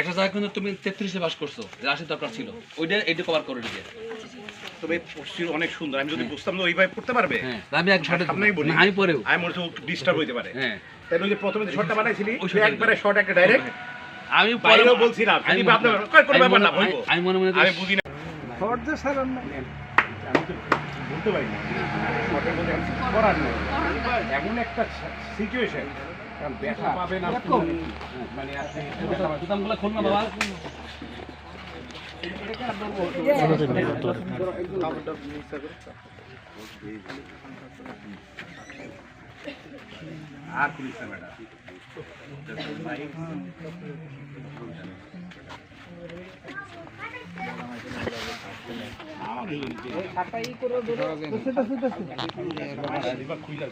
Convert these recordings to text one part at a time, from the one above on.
একটা জায়গা কিন্তু তুমি তেত্রিশে বাস করছ রাশি দরকার ছিল। ওইটা এইটা কভার করে দিবে তবে পোস্টটি অনেক সুন্দর। আমি যদি বুঝতাম না ওইভাবে পড়তে পারবে হ্যাঁ আমি এক শটে সামনেই বলি। আমি পরেও। আমি মনে হচ্ছে ডিস্টার্ব হইতে পারে। হ্যাঁ। তাই ওই যে প্রথমে যে শটটা বানাইছিলি ওই একবারে শট একটা ডাইরেক্ট আমি পরে- বাইরেও বলছিলাম আমি যদি আপনার কয় কোনো ব্যাপার না বলব আমি মনে মনে আমি বুঝি না। শর্ট যে সারান না। আমি তো বলতে পারি না শটের মধ্যে করার নেই। এমন একটা সিচুয়েশন কারণ ব্যথা। পাবেন আপনি। মানে আপনি জুতামগুলো খুল না বাবা। আর পুলিশ না ম্যাডাম। খুইলা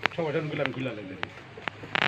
গুলাম খুইলা লাগে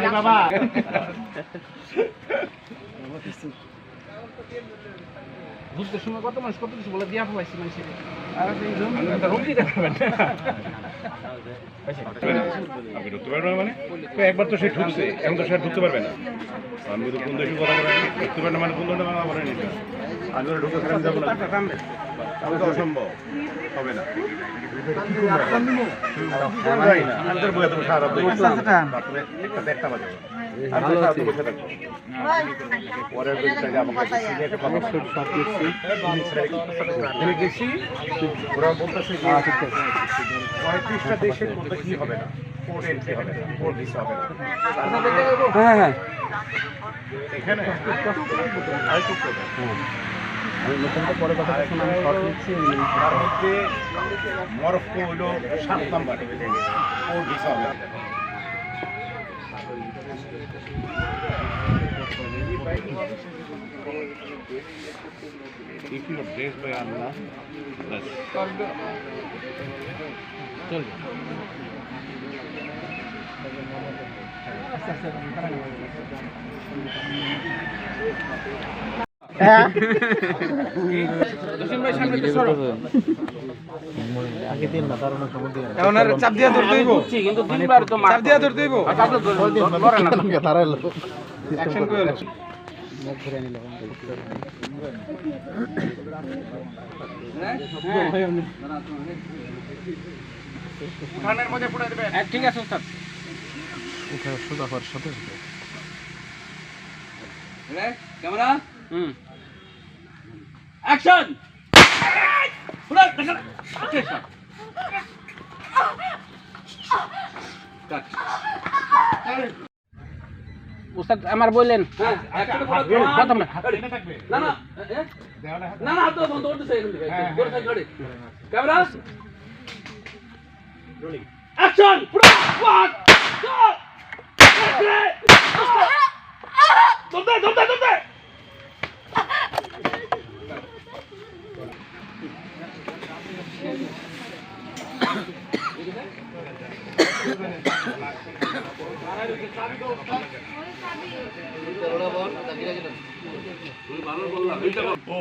আমার বাবা। সময় কত মানুষ কত কিছু বলে দিয়া পাইছি মানুষের। মানে? তো একবার তো সে ঢুকছে এখন তো সে আর ঢুকতে পারবে না। আমি তো কোন দেশে কথা বলে ঢুকতে পারে না মানে কোন ধরনের বাংলা বলে নিতে। আমি ঢুকতে পারেন যাব না। তাহলে তো অসম্ভব। হবে না। পঁয়ত্রিশটা দেশের মধ্যে কি হবে না কোড এন্ট্রি হবে না কোড ভিসা হবে না হ্যাঁ। হ্যাঁ এখানে আরেকটু করে। আর এখানে তার মধ্যে মরক্কো হইল সাত number code visa If you are blessed by Allah, bless. এখন আর চাপ দিয়া ধরতে হইব? কিন্তু তিনবার তো চাপ দিয়া ধরতে হইব? অ্যাকশন কই হলো উঠানের মধ্যে ফুটাই দিবেন ঠিক আছে স্যার ক্যামেরা? হুম। অ্যাকশন উস্তাদ আমার বললেন না না এ? না না তো বন্ধ করতেছে ক্যামেরা অ্যাকশন পুরো ওয়ান দমদে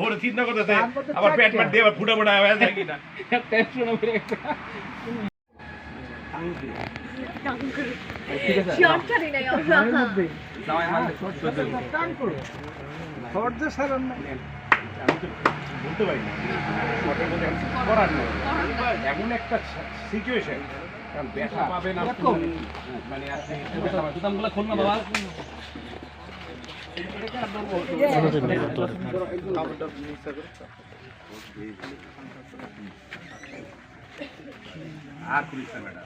ওরে চিন্তা করতেছে আবার পেট পেট দিয়ে আবার ফুটা কিনা। শর্ট সারান না। আমি তো বলতে পারি না করার নেই এমন একটা সিচুয়েশন মানে আপনি বাবা আর পুলিশ না ম্যাডাম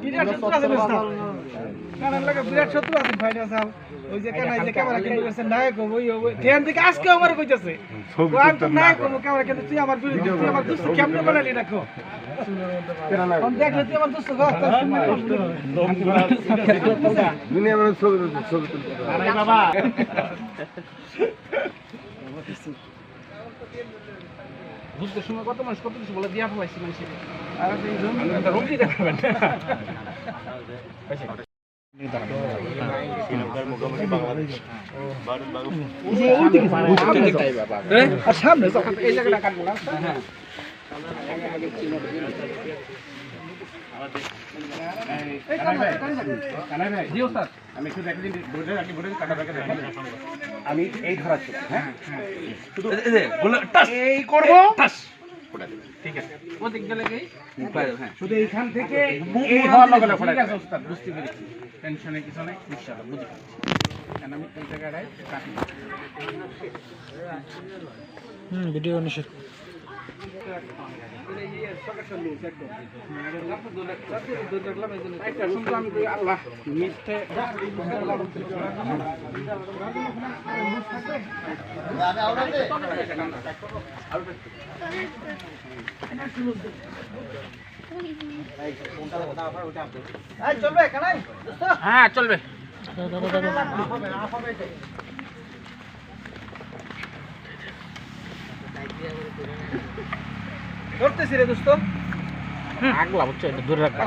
বিরাট শত্রু আছে দোস্ত কারণ লাগে বিরাট শত্রু আছে ভাইরা ওই যে কেন এই যে ক্যামেরা কিনতে গেছে নায়ক হব ওই হব। ধ্যান থেকে আজকে আমার কইতাছে। আমি তো নায়ক হব ক্যামেরা কিন্তু তুই আমার বিরুদ্ধে তুই আমার দোস্ত কেমনে বানালি রাখো আমি দেখলে তুই আমার দোস্ত ঘর বুঝতে সময় কত মানুষ কত কিছু বলে দিয়া ফেলাইছি মানুষের। আর সামনে যাও। এই জায়গাটা কাটবো না। হ্যাঁ। জি ওস্তাদ আমি এই ধরা ছিল হ্যাঁ এই করব কিছু নাই শুনতো আমি কই, এই চলবে। কানাই দোস্ত হ্যাঁ ধরতেছি রে দোস্ত। আগলা বুঝছ এটা দূরে রাখবা।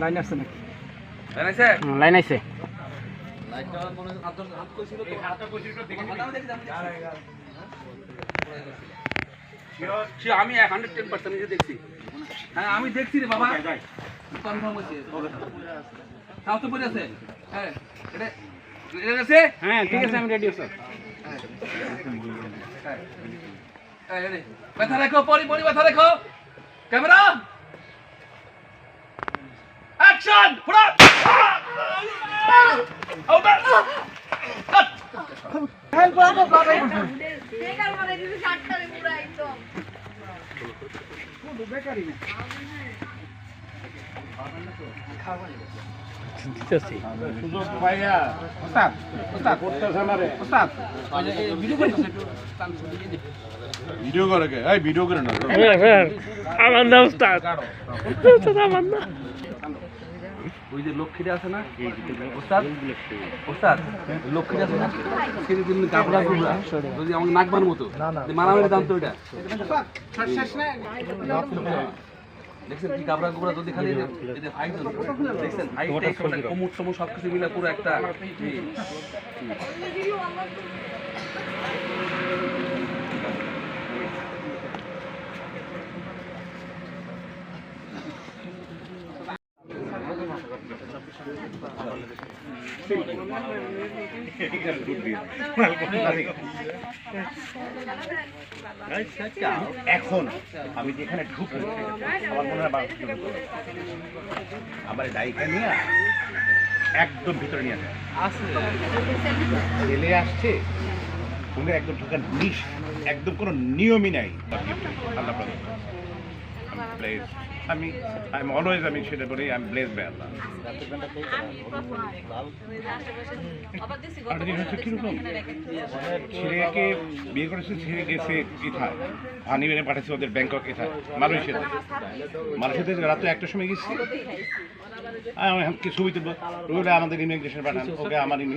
লাইন আসছে নাকি? লাইন আইছে আমি হান্ড্রেড টেন পার্সেন্ট নিজে দেখছি। হ্যাঁ আমি দেখছি রে বাবা। কনফার্ম হয়েছে। তাও তো পড়ে আছে। হ্যাঁ এটা এটা আছে হ্যাঁ ঠিক আছে আমি রেডি স্যার এই, ব্যথা রেখো পরি পরি ব্যথা রেখো। ক্যামেরা। অ্যাকশন পুরা হ্যাঁ বাবা করতেছ না। ভিডিও করতেছে একটু ভিডিও করে কে? এই ভিডিও করে না। ওই যে লক্ষ্মীটা আছে না? ওস্তাদ? ওস্তাদ লক্ষ্মীটা আছে না? সেটা তুমি কাপড়া কুবড়া যদি আমাকে নাকবার মতো মারামারি জানতো এটা দেখছেন কি কাবরা কুবড়া যদি খালি এই যে- এই হাইট দেখছেন হাইট কোমর সমর সব কিছু মিলে পুরো একটা এখন আমি যেখানে ঢুকবো, আমার মনে হয়। আমার ডাইকা নিয়ে একদম ভিতরে নিয়ে আসে ছেলে আসছে একদম ঢোকার নিশ একদম কোনো নিয়মই নাই। আল্লাহ blessed. আমি আই এম অলওয়েজ আমি সেটা বলি আই এম ব্লেস বাই আল্লাহ আর জিনিস হচ্ছে কীরকম ছেলেকে বিয়ে করেছে ছেলে গেছে ইথায় পানি মেরে পাঠাচ্ছে ওদের ব্যাংকক ইথায় মালয়েশিয়াতে। মালয়েশিয়াতে রাত্রে একটার সময় গেছি। আমি ছবি তুলবো? ওগুলো আমাদের ইমিগ্রেশন পাঠান ওকে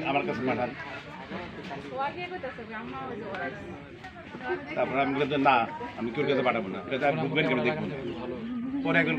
আমার কাছে পাঠান। তারপরে আমি বললাম যে না, আমি কেউ কাছে পাঠাবো না আমি বুকবেন কেন দেখব। পরে একজন